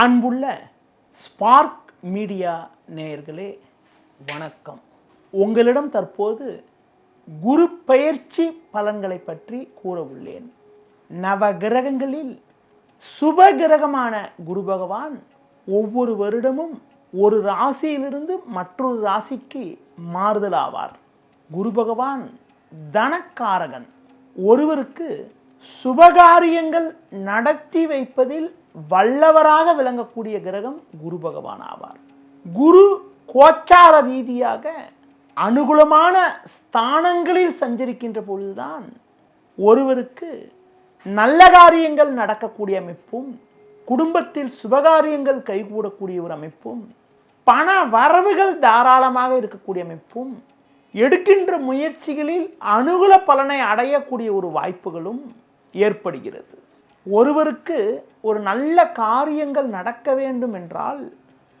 அன்புள்ள spark media நேயர்களே வணக்கம். உங்களிடம் தற்போது குரு பயிற்சி பலன்களை பற்றி கூற உள்ளேன் நவ கிரகங்களில் சுப கிரகமான குரு பகவான் ஒவ்வொரு வருடமும் ஒரு ராசியிலிருந்து மற்றொரு ராசிக்கு மாறுதலாவார். குரு பகவான் தனக்காரகன். ஒருவருக்கு சுபகாரியங்கள் நடத்தி வைப்பதில் வல்லவராக விளங்கக்கூடிய கிரகம் குரு பகவான் ஆவார். குரு கோச்சார ரீதியாக அனுகூலமான ஸ்தானங்களில் சஞ்சரிக்கின்ற பொழுதுதான் ஒருவருக்கு நல்ல காரியங்கள் நடக்கக்கூடிய அமைப்பும் குடும்பத்தில் சுபகாரியங்கள் கைகூடக்கூடிய ஒரு அமைப்பும் பண வரவுகள் தாராளமாக இருக்கக்கூடிய அமைப்பும் எடுக்கின்ற முயற்சிகளில் அனுகூல பலனை அடையக்கூடிய ஒரு வாய்ப்புகளும் ஏற்படுகிறது. ஒருவருக்கு ஒரு நல்ல காரியங்கள் நடக்க வேண்டும் என்றால்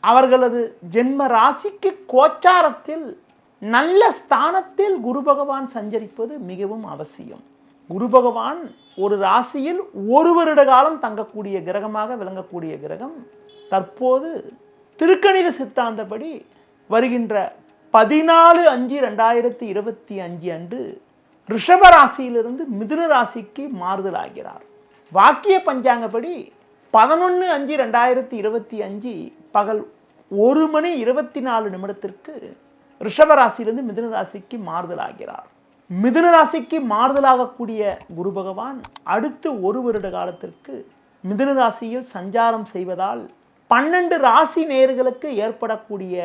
அவர்களது ஜென்ம ராசிக்கு கோச்சாரத்தில் நல்ல ஸ்தானத்தில் குரு பகவான் சஞ்சரிப்பது மிகவும் அவசியம். குரு பகவான் ஒரு ராசியில் ஒரு வருட காலம் தங்கக்கூடிய கிரகமாக விளங்கக்கூடிய கிரகம். தற்போது திருக்கணித சித்தாந்தப்படி வருகின்ற பதினாலு அஞ்சு ரெண்டாயிரத்தி இருபத்தி அஞ்சு அன்று ரிஷப ராசியிலிருந்து மிதுன ராசிக்கு மாறுதல் ஆகிறார் வாக்கிய பஞ்சாங்கப்படி பதினொன்று அஞ்சு ரெண்டாயிரத்தி இருபத்தி அஞ்சு பகல் ஒரு மணி இருபத்தி நாலு நிமிடத்திற்கு ரிஷபராசியிலிருந்து மிதுன ராசிக்கு மாறுதல் ஆகிறார் மிதுன ராசிக்கு மாறுதலாகக்கூடிய குரு பகவான் அடுத்து ஒரு வருட காலத்திற்கு மிதுன ராசியில் சஞ்சாரம் செய்வதால் பன்னெண்டு ராசி நேர்களுக்கு ஏற்படக்கூடிய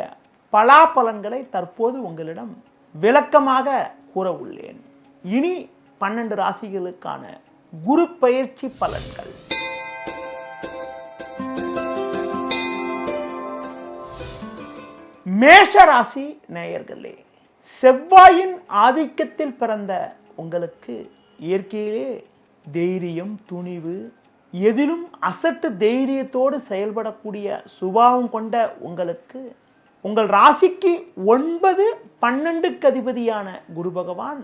பலாபலன்களை தற்போது உங்களிடம் விளக்கமாக கூற உள்ளேன். இனி பன்னெண்டு ராசிகளுக்கான குரு பயிற்சி பலன்கள். மேஷ ராசி நேயர்களே செவ்வாயின் ஆதிக்கத்தில் பிறந்த உங்களுக்கு இயற்கையிலே தைரியம் துணிவு எதிலும் அசட்டு தைரியத்தோடு செயல்படக்கூடிய சுபாவம் கொண்ட உங்களுக்கு உங்கள் ராசிக்கு ஒன்பது பன்னெண்டுக்கு அதிபதியான குரு பகவான்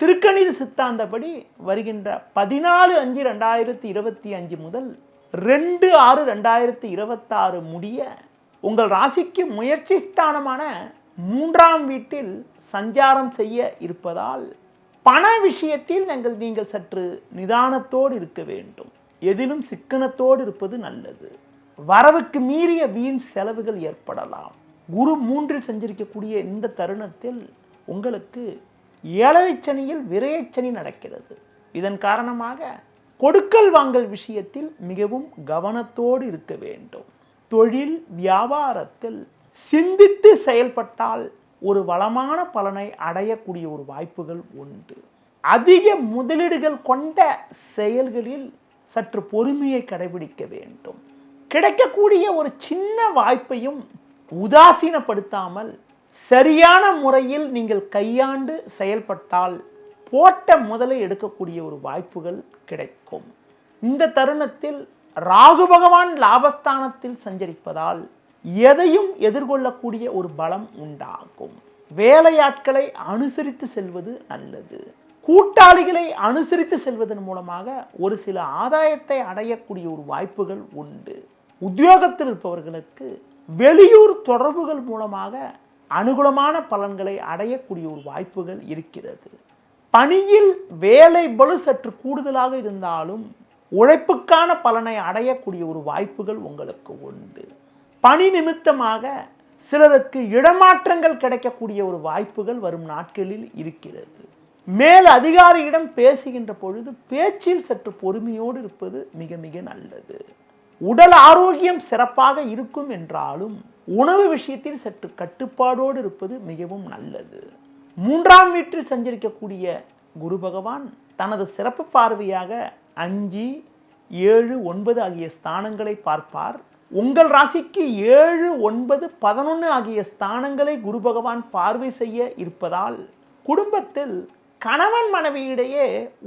திருக்கணித சித்தாந்தப்படி வருகின்ற பதினாலு அஞ்சு ரெண்டாயிரத்தி இருபத்தி அஞ்சு முதல் ரெண்டு ஆறு ரெண்டாயிரத்தி இருபத்தாறு முடிய உங்கள் ராசிக்கு முயற்சி ஸ்தானமான மூன்றாம் வீட்டில் சஞ்சாரம் செய்ய இருப்பதால் பண விஷயத்தில் நீங்கள் நீங்கள் சற்று நிதானத்தோடு இருக்க வேண்டும். எதிலும் சிக்கனத்தோடு இருப்பது நல்லது. வரவுக்கு மீறிய வீண் செலவுகள் ஏற்படலாம். குரு மூன்றில் சஞ்சரிக்கக்கூடிய இந்த தருணத்தில் உங்களுக்கு ஏழரை சனியில் விரயச்சனி நடக்கிறது. இதன் காரணமாக கொடுக்கல் வாங்கல் விஷயத்தில் மிகவும் கவனத்தோடு இருக்க வேண்டும். தொழில் வியாபாரத்தில் சிந்தித்து செயல்பட்டால் ஒரு வளமான பலனை அடையக்கூடிய ஒரு வாய்ப்புகள் உண்டு. அதிக முதலீடுகள் கொண்ட செயல்களில் சற்று பொறுமையை கடைபிடிக்க வேண்டும். கிடைக்கக்கூடிய ஒரு சின்ன வாய்ப்பையும் உதாசீனப்படுத்தாமல் சரியான முறையில் நீங்கள் கையாண்டு செயல்பட்டால் போட்ட முதலை எடுக்கக்கூடிய ஒரு வாய்ப்புகள் கிடைக்கும். இந்த தருணத்தில் ராகு பகவான் லாபஸ்தானத்தில் சஞ்சரிப்பதால் எதையும் எதிர்கொள்ளக்கூடிய ஒரு பலம் உண்டாகும். வேலையாட்களை அனுசரித்து செல்வது நல்லது. கூட்டாளிகளை அனுசரித்து செல்வதன் மூலமாக ஒரு சில ஆதாயத்தை அடையக்கூடிய ஒரு வாய்ப்புகள் உண்டு. உத்தியோகத்தில் இருப்பவர்களுக்கு வெளியூர் தொடர்புகள் மூலமாக அனுகூலமான பலன்களை அடையக்கூடிய ஒரு வாய்ப்புகள் இருக்கிறது. பணியில் வேலை பலு சற்று கூடுதலாக இருந்தாலும் உழைப்புக்கான பலனை அடையக்கூடிய ஒரு வாய்ப்புகள் உங்களுக்கு உண்டு. பணி நிமித்தமாக சிலருக்கு இடமாற்றங்கள் கிடைக்கக்கூடிய ஒரு வாய்ப்புகள் வரும் நாட்களில் இருக்கிறது. மேல் அதிகாரியிடம் பேசுகின்ற பொழுது பேச்சில் சற்று பொறுமையோடு இருப்பது மிக மிக நல்லது. உடல் ஆரோக்கியம் சிறப்பாக இருக்கும் என்றாலும் உணவு விஷயத்தில் சற்று கட்டுப்பாடோடு இருப்பது மிகவும் நல்லது. மூன்றாம் வீட்டில் சஞ்சரிக்கக்கூடிய குரு பகவான் தனது சிறப்பு பார்வையாக அஞ்சு ஏழு ஒன்பது ஆகிய ஸ்தானங்களை பார்ப்பார். உங்கள் ராசிக்கு ஏழு ஒன்பது பதினொன்று ஆகிய ஸ்தானங்களை குரு பகவான் பார்வை செய்ய இருப்பதால் குடும்பத்தில் கணவன் மனைவியிடையே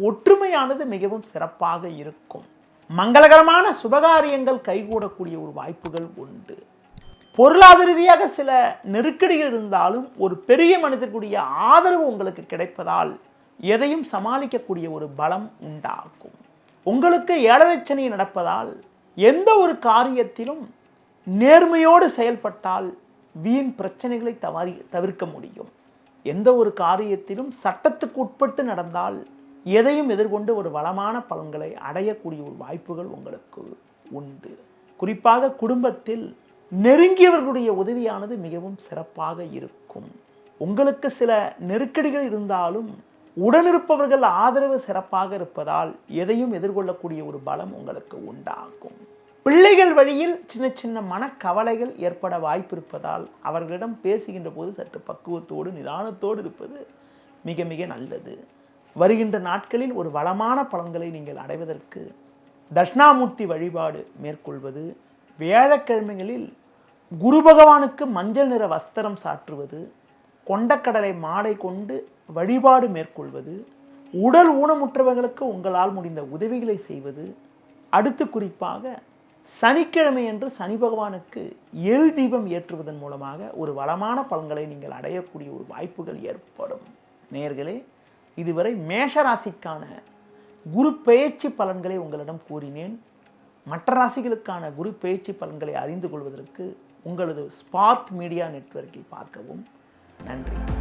ஒற்றுமையானது மிகவும் சிறப்பாக இருக்கும். மங்களகரமான சுபகாரியங்கள் கைகூடக்கூடிய ஒரு வாய்ப்புகள் உண்டு. பொருளாதார ரீதியாக சில நெருக்கடிகள் இருந்தாலும் ஒரு பெரிய மனிதர்களுடைய ஆதரவு உங்களுக்கு கிடைப்பதால் எதையும் சமாளிக்கக்கூடிய ஒரு பலம் உண்டாகும். உங்களுக்கு ஏழரச்சனை நடப்பதால் எந்த ஒரு காரியத்திலும் நேர்மையோடு செயல்பட்டால் வீண் பிரச்சனைகளை தவறி தவிர்க்க முடியும். எந்த ஒரு காரியத்திலும் சட்டத்துக்கு உட்பட்டு நடந்தால் எதையும் எதிர்கொண்டு ஒரு வளமான பலன்களை அடையக்கூடிய ஒரு வாய்ப்புகள் உங்களுக்கு உண்டு. குறிப்பாக குடும்பத்தில் நெருங்கியவர்களுடைய உதவியானது மிகவும் சிறப்பாக இருக்கும். உங்களுக்கு சில நெருக்கடிகள் இருந்தாலும் உடனிருப்பவர்கள் ஆதரவு சிறப்பாக இருப்பதால் எதையும் எதிர்கொள்ளக்கூடிய ஒரு பலம் உங்களுக்கு உண்டாகும். பிள்ளைகள் வழியில் சின்ன சின்ன மனக்கவலைகள் ஏற்பட வாய்ப்பு இருப்பதால் அவர்களிடம் பேசுகின்ற போது சற்று பக்குவத்தோடு நிதானத்தோடு இருப்பது மிக மிக நல்லது. வருகின்ற நாட்களில் ஒரு வளமான பலன்களை நீங்கள் அடைவதற்கு தட்சிணாமூர்த்தி வழிபாடு மேற்கொள்வது வியாழக்கிழமைகளில் குரு பகவானுக்கு மஞ்சள் நிற வஸ்திரம் சாற்றுவது கொண்டக்கடலை மாடை கொண்டு வழிபாடு மேற்கொள்வது உடல் ஊனமுற்றவர்களுக்கு உங்களால் முடிந்த உதவிகளை செய்வது அடுத்து குறிப்பாக சனிக்கிழமை என்று சனி பகவானுக்கு எல் தீபம் ஏற்றுவதன் மூலமாக ஒரு வளமான பலன்களை நீங்கள் அடையக்கூடிய ஒரு வாய்ப்புகள் ஏற்படும். நேர்களே இதுவரை மேஷ ராசிக்கான குரு பெயர்ச்சி பலன்களை உங்களிடம் கூறினேன். மற்ற ராசிகளுக்கான குரு பெயர்ச்சி பலன்களை அறிந்து கொள்வதற்கு உங்களது ஸ்பார்க் மீடியா நெட்வொர்க்கை பார்க்கவும். நன்றி.